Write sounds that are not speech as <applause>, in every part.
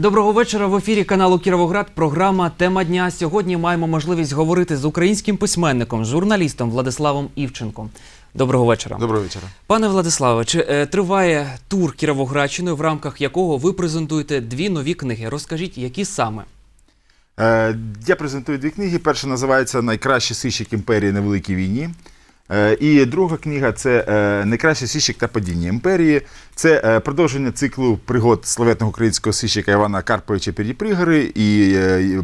Доброго вечора в ефірі каналу Кіровоград. Програма Тема дня. Сьогодні маємо можливість говорити з українським письменником, журналістом Владиславом Івченком. Доброго вечора. Доброго вечора. Пане Владиславе, чи е, триває тур Кіровоградщиною, в рамках якого ви презентуєте дві нові книги? Розкажіть, які саме? Е, я презентую дві книги. Перша називається Найкращий сищик імперії на великій війні. Е, і друга книга це е, Найкращий сищик та падіння імперії. Це е, продовження циклу пригод славетного українського сищика Івана Карповича Перепригори. І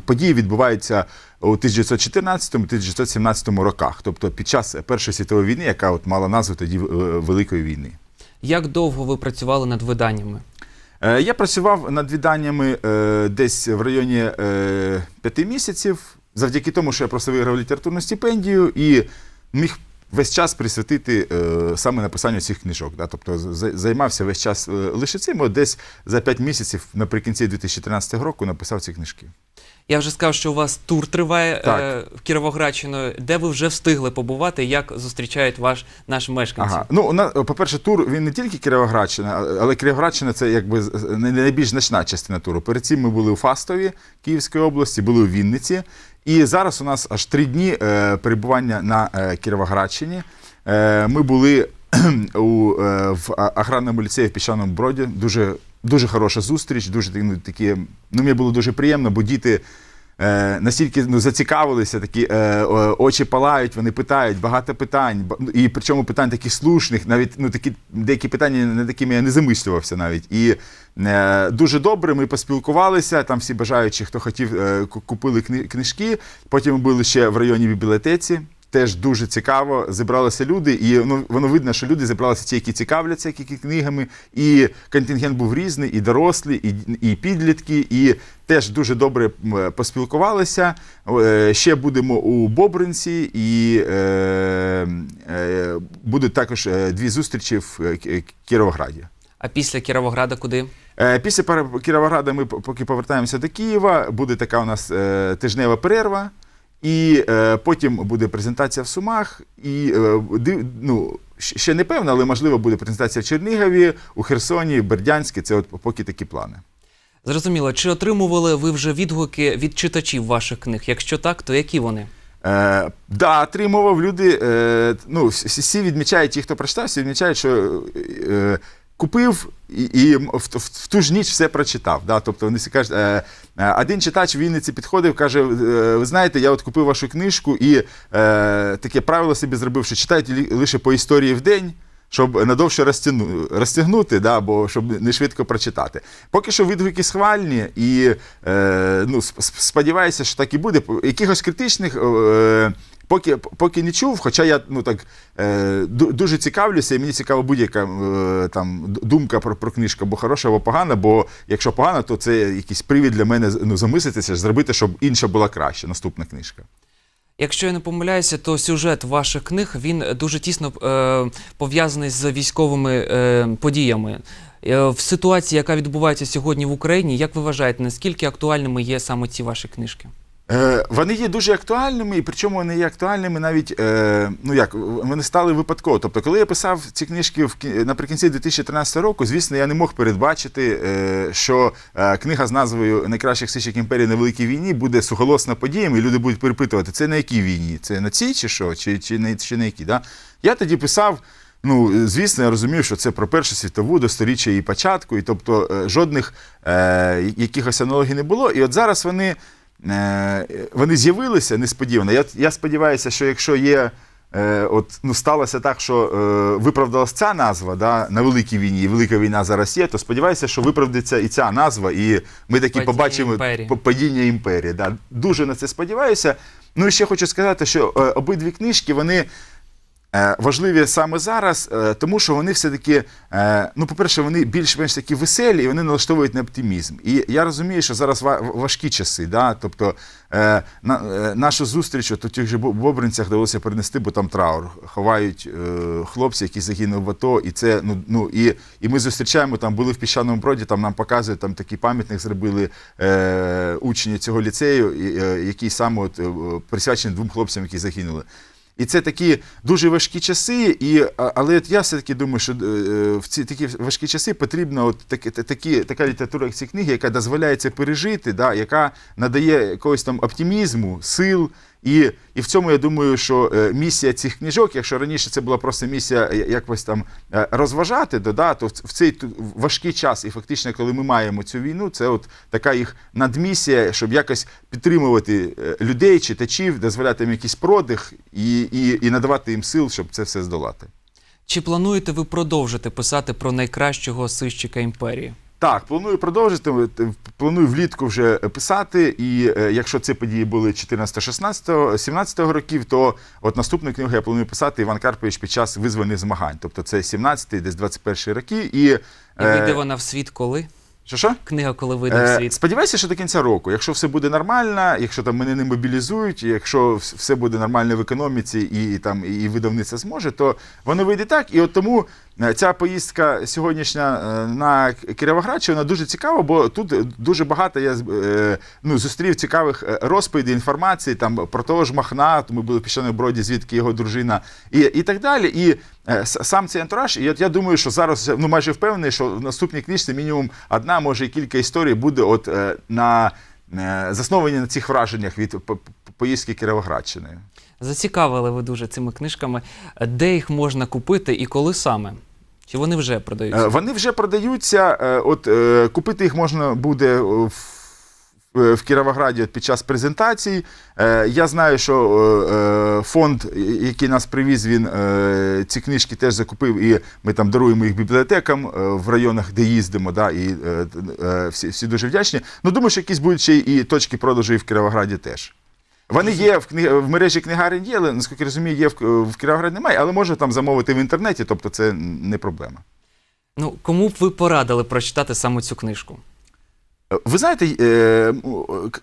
події відбуваються у 1914-1917 роках, тобто під час Першої світової війни, яка от мала назву тоді Великої війни. Як довго ви працювали над виданнями? Я працював над відданнями е, десь в районі п'яти місяців, завдяки тому, що я просто виграв літературну стипендію і міг весь час присвятити е, саме написанню цих книжок. Да? Тобто займався весь час е, лише цим, от десь за п'ять місяців наприкінці 2013 року написав ці книжки. Я вже сказав, що у вас тур триває Так. е, в Кіровоградщиною, де ви вже встигли побувати, як зустрічають ваш наш мешканці. Ага. Ну, у нас, по-перше, тур він не тільки Кіровоградщина, а- але Кіровоградщина це якби з- найбільш значна частина туру. Перед цим ми були у Фастові Київської області, були у Вінниці. І зараз у нас аж три дні е, перебування на е, Кіровоградщині. Е, ми були <clears throat> у, е, в а- аграрному ліцеї в Піщаному Броді. Дуже, дуже хороша зустріч, дуже ну, такі, ну, мені було дуже приємно, бо діти. Е, настільки ну, зацікавилися, такі е, очі палають, вони питають, багато питань, ну, і причому питань таких слушних, навіть ну, такі, деякі питання над якими я не замислювався навіть. І е, дуже добре, ми поспілкувалися, там всі бажаючі, хто хотів, е, купили кни- книжки. Потім ми були ще в районі бібліотеці. Теж дуже цікаво, зібралися люди, і ну, воно видно, що люди зібралися ті, які цікавляться які книгами, і контингент був різний, і дорослі, і, і підлітки, і теж дуже добре поспілкувалися. Е, Ще будемо у Бобринці, і е, е, будуть також е, дві зустрічі в е, Кіровограді. А після Кіровограда куди? Після Кіровограда ми поки повертаємося до Києва. Буде така у нас тижнева перерва, і е, потім буде презентація в Сумах. І е, див- ну, ще не певно, але можливо буде презентація в Чернігові, у Херсоні, Бердянське. Це от поки такі плани. Зрозуміло, чи отримували ви вже відгуки від читачів ваших книг? Якщо так, то які вони? Е, да, отримував люди. Е, ну, всі відмічають, ті, хто прочитав, всі відмічають, що е, купив і, і в, в, в ту ж ніч все прочитав. Да? Тобто вони всі кажуть, е, е, один читач в Вінниці підходив, каже: е, ви знаєте, я от купив вашу книжку і е, таке правило собі зробив, що читайте лише по історії в день. Щоб надовше розтягну, розтягнути, да, бо щоб не швидко прочитати. Поки що відгуки схвальні, і е, ну, сп- сп- сподіваюся, що так і буде. Якихось критичних е, поки, поки не чув, хоча я ну, так, е, дуже цікавлюся, і мені цікава будь-яка е, там, думка про, про книжку, або хороша, або погана, бо якщо погана, то це якийсь привід для мене ну, замислитися, зробити, щоб інша була краще, наступна книжка. Якщо я не помиляюся, то сюжет ваших книг він дуже тісно е, пов'язаний з військовими е, подіями. Е, в ситуації, яка відбувається сьогодні в Україні, як ви вважаєте, наскільки актуальними є саме ці ваші книжки? Е, вони є дуже актуальними, і причому вони є актуальними навіть е, ну як вони стали випадково. Тобто, коли я писав ці книжки в кі- наприкінці 2013 року, звісно, я не мог передбачити, е, що книга з назвою Найкращих сищик імперії на великій війні буде суголосна подіями, і люди будуть перепитувати, це на якій війні? Це на цій чи що? Чи, чи, на, чи на якій? Да? Я тоді писав. Ну, звісно, я розумів, що це про Першу світову до сторіччя її початку, і тобто жодних е, якихось аналогій не було. І от зараз вони, вони з'явилися несподівано. Я, я сподіваюся, що якщо є. Е, от ну сталося так, що е, виправдалася ця назва да, на великій війні, і велика війна зараз є, то сподіваюся, що виправдиться і ця назва, і ми таки Падіння побачимо імперії. падіння імперії. Да. Дуже на це сподіваюся. Ну і ще хочу сказати, що е, обидві книжки вони. Е, Важливі саме зараз, е, тому що вони все-таки, е, ну, по-перше, вони більш-менш такі веселі і вони налаштовують на оптимізм. І я розумію, що зараз важкі часи. Да? Тобто на, нашу зустріч у тих же Бо- Бобринцях довелося перенести, бо там траур. Ховають хлопці, які загинули в АТО. І це, ну, ну і, і ми зустрічаємо там, були в піщаному броді, там нам показують, там такий пам'ятник зробили е, учні цього ліцею, який саме от, присвячений двом хлопцям, які загинули. І це такі дуже важкі часи. І, але от я все-таки думаю, що е, в ці такі важкі часи потрібна от такі, такі, така література, як ці книги, яка дозволяє це пережити, да, яка надає якогось там оптимізму, сил. І, і в цьому я думаю, що е, місія цих книжок, якщо раніше це була просто місія якось там е, розважати, то, да, то в, в цей важкий час, і фактично, коли ми маємо цю війну, це от така їх надмісія, щоб якось підтримувати е, людей, читачів, дозволяти їм якийсь продих і, і, і надавати їм сил, щоб це все здолати. Чи плануєте ви продовжити писати про найкращого сищика імперії? Так, планую продовжити. е, Планую влітку вже писати. І е, якщо ці події були 14, 16, 17 років, то от наступну книгу я планую писати Іван Карпович під час визвольних змагань. Тобто це 17, десь 21 роки. І, І е, вийде вона в світ коли? що що? Книга, коли вийде в Е, світ? Сподіваюся, що до кінця року, якщо все буде нормально, якщо там мене не мобілізують, якщо все буде нормально в економіці і, там і видавництво зможе, то воно вийде так. І от тому е, ця поїздка сьогоднішня е, на Кіровоградщину, вона дуже цікава, бо тут дуже багато я е, ну, зустрів цікавих е, розповідей, інформації там про того ж Махна, ми були в піщаному броді, звідки його дружина, і, і так далі. І е, сам цей антураж, і от я думаю, що зараз ну майже впевнений, що в наступній книжці мінімум одна, може і кілька історій буде от е, на е, засновані на цих враженнях від по- по- поїздки Кіровоградщиною. Зацікавили ви дуже цими книжками. Де їх можна купити і коли саме? Чи вони вже продаються? Е, Вони вже продаються. е, От е, купити їх можна буде в, в- Кіровограді під час презентацій. Е, Я знаю, що фонд, який нас привіз, він ці книжки теж закупив, і ми там даруємо їх бібліотекам в районах, де їздимо. Да, і всі, всі дуже вдячні. Ну, думаю, що якісь будуть ще і точки продажу і в Кіровограді теж. Вони є в, кни... в мережі книгарень є, але наскільки розумію, є в, в Кіровограді немає, але можна там замовити в інтернеті, тобто це не проблема. Ну, кому б ви порадили прочитати саме цю книжку? Ви знаєте, е,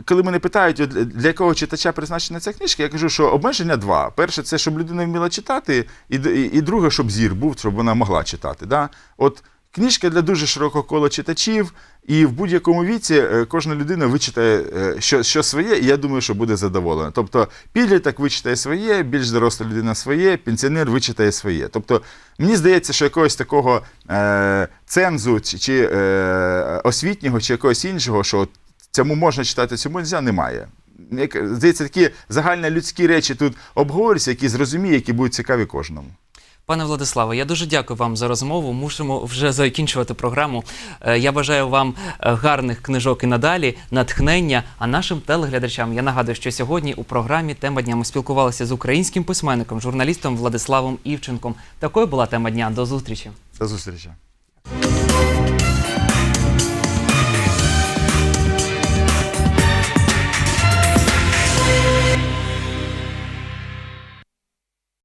коли мене питають, для якого читача призначена ця книжка, я кажу, що обмеження два. Перше, це щоб людина вміла читати, і друге, щоб зір був, щоб вона могла читати. Да? От книжка для дуже широкого кола читачів, і в будь-якому віці е, кожна людина вичитає е, що, що своє, і я думаю, що буде задоволена. Тобто підліток вичитає своє, більш доросла людина своє, пенсіонер вичитає своє. Тобто, мені здається, що якогось такого е, цензу чи, чи е, освітнього, чи якогось іншого, що цьому можна читати, цьому нельзя, немає. Здається, такі загальнолюдські речі тут обговорюються, які зрозуміє, які будуть цікаві кожному. Пане Владиславе, я дуже дякую вам за розмову. Мусимо вже закінчувати програму. Е, Я бажаю вам е, гарних книжок і надалі, натхнення. А нашим телеглядачам я нагадую, що сьогодні у програмі Тема дня ми спілкувалися з українським письменником, журналістом Владиславом Івченком. Такою була тема дня. До зустрічі. До зустрічі.